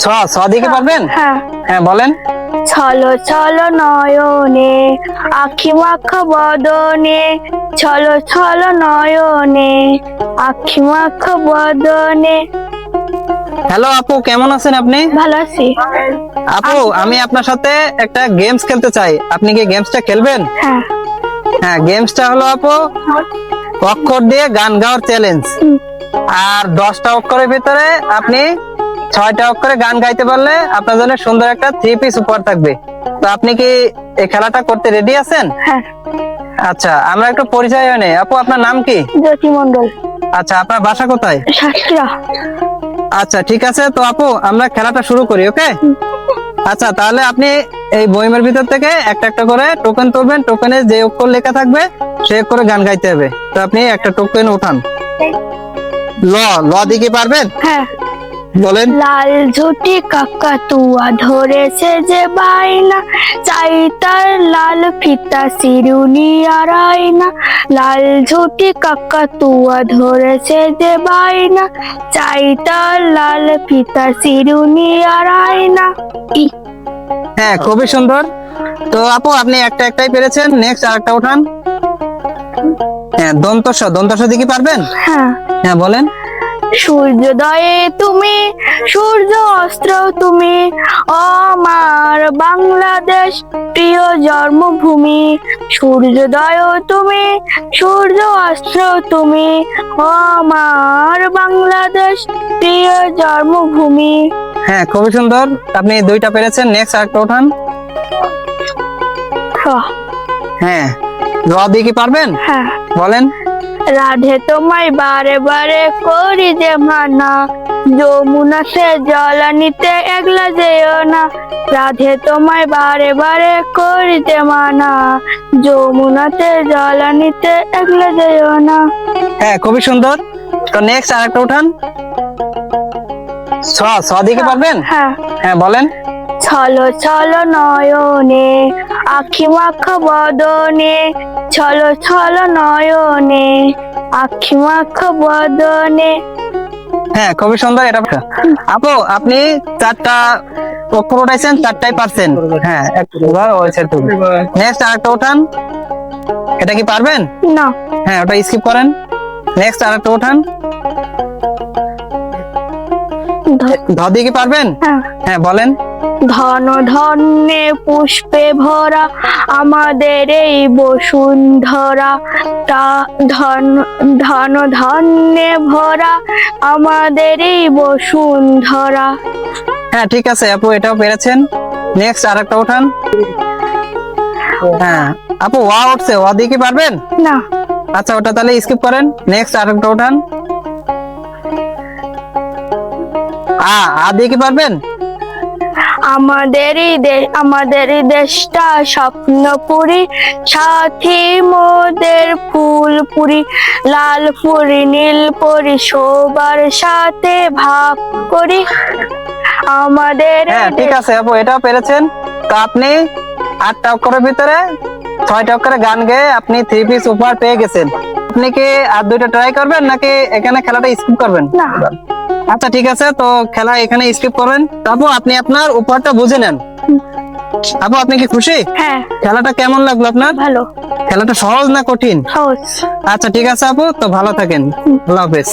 ছ ছ দিকে পারবেন? হ্যাঁ। হ্যাঁ বলেন। ছলো ছলো নয়নে আখি মাখা বদনে। ছলো ছলো নয়নে আখি মাখা বদনে। হ্যালো আপু কেমন আছেন আপনি? ভালো আছি। আপু আমি আপনার সাথে একটা গেমস খেলতে চাই। আপনি কি গেমসটা খেলবেন? হ্যাঁ। হ্যাঁ গেমসটা হলো আপু অক্ষর দিয়ে গান গাওয়ার চ্যালেঞ্জ। আর দশটা অক্ষরের ভিতরে আপনি ছয়টা অক্ষরে গান গাইতে পারলে আপনার জন্য সুন্দর একটা থ্রি পিস উপহার থাকবে। তো আপনি কি এই খেলাটা করতে রেডি আছেন? হ্যাঁ। আচ্ছা আমরা একটু পরিচয় হয় নাই। আপু আপনার নাম কি? জ্যোতি মন্ডল আচ্ছা আপনার বাসা কোথায়? সাতটা আচ্ছা ঠিক আছে। তো আপু আমরা খেলাটা শুরু করি ওকে? আচ্ছা তাহলে আপনি এই বইমের ভিতর থেকে একটা একটা করে টোকেন তুলবেন। টোকেনে যে অক্ষর লেখা থাকবে সে অক্ষরে গান গাইতে হবে। তো আপনি একটা টোকেন উঠান। ল ল দিকে পারবেন? হ্যাঁ। বলেন। লাল ঝুটি কাকা তুয়া ধরেছে যে বাইনা চাই তার লাল ফিতা সিরুনি আর আয়না। লাল ঝুটি কাকা তুয়া ধরেছে যে বাইনা চাই তার লাল ফিতা সিরুনি আর আয়না। হ্যাঁ খুবই সুন্দর। তো আপু আপনি একটা একটাই পেরেছেন। নেক্সট আরেকটা উঠান। হ্যাঁ দন্তস দন্তস দিকে পারবেন? হ্যাঁ। হ্যাঁ বলেন। সূর্যোদয়ে তুমি সূর্য অস্ত্র তুমি আমার বাংলাদেশ প্রিয় জন্মভূমি। সূর্যোদয় তুমি সূর্য অস্ত্র তুমি আমার বাংলাদেশ প্রিয় জন্মভূমি। হ্যাঁ খুবই সুন্দর। আপনি দুইটা পেরেছেন। নেক্সট আরেকটা উঠান। হ্যাঁ। র দিকে পারবেন? হ্যাঁ। বলেন। রাধে তোমায় বারে বারে করি যে মানা যমুনা সে জল নিতে একলা যেও না। রাধে তোমায় বারে বারে করি যে মানা যমুনাতে জলানিতে একলা যেও না। হ্যাঁ খুবই সুন্দর। তো নেক্সট আরেকটা উঠান। ছ ছ দিকে পারবেন? হ্যাঁ। হ্যাঁ বলেন। ছলো ছলো নয়নে আখি মাখা বদনে। ছলো ছলো নয়নে আখি মাখা বদনে। হ্যাঁ খুবই সুন্দর এটা। আপু আপনি চারটা অক্ষর উঠাইছেন চারটাই পারছেন। হ্যাঁ নেক্সট আরেকটা উঠান। এটা কি পারবেন? না। হ্যাঁ ওটা স্কিপ করেন। নেক্সট আরেকটা উঠান। ধ- ধ দিয়ে কি পারবেন? হ্যাঁ। হ্যাঁ বলেন। ধন ধন্যে পুষ্পে ভরা আমাদের এই বসুন্ধরা। তা ধন ধন ধন্যে ভরা আমাদের এই বসুন্ধরা। হ্যাঁ ঠিক আছে আপু এটাও পেরেছেন। নেক্সট আরেকটা উঠান। হ্যাঁ আপু ওয়া উঠছে ওয়া দিয়ে কি পারবেন? না। আচ্ছা ওটা তাহলে স্কিপ করেন। নেক্সট আরেকটা উঠান। আ আ দিয়ে কি পারবেন? আমাদের এই দেশ আমাদের এই দেশটা স্বপ্নপুরি। সাথী মোদের ফুলপুরি লাল পুরি, নীল পুরি সবার সাথে ভাগ করি। আমাদের হ্যাঁ ঠিক আছে আপু, এটাও পেরেছেন। তো আপনি আটটা অক্ষরের ভিতরে ছয়টা অক্ষরে গান গেয়ে আপনি থ্রি পিস উপহার পেয়ে গেছেন। আপনি কি আর দুইটা ট্রাই করবেন নাকি এখানে খেলাটা স্কিপ করবেন? না। আচ্ছা ঠিক আছে তো খেলা এখানে স্কিপ করবেন। তারপর আপনি আপনার উপহারটা বুঝে নেন। আপু আপনি কি খুশি? হ্যাঁ। খেলাটা কেমন লাগল আপনার? ভালো। খেলাটা সহজ না কঠিন? সহজ। আচ্ছা ঠিক আছে আপু তো ভালো থাকেন। আল্লাহ হাফেজ।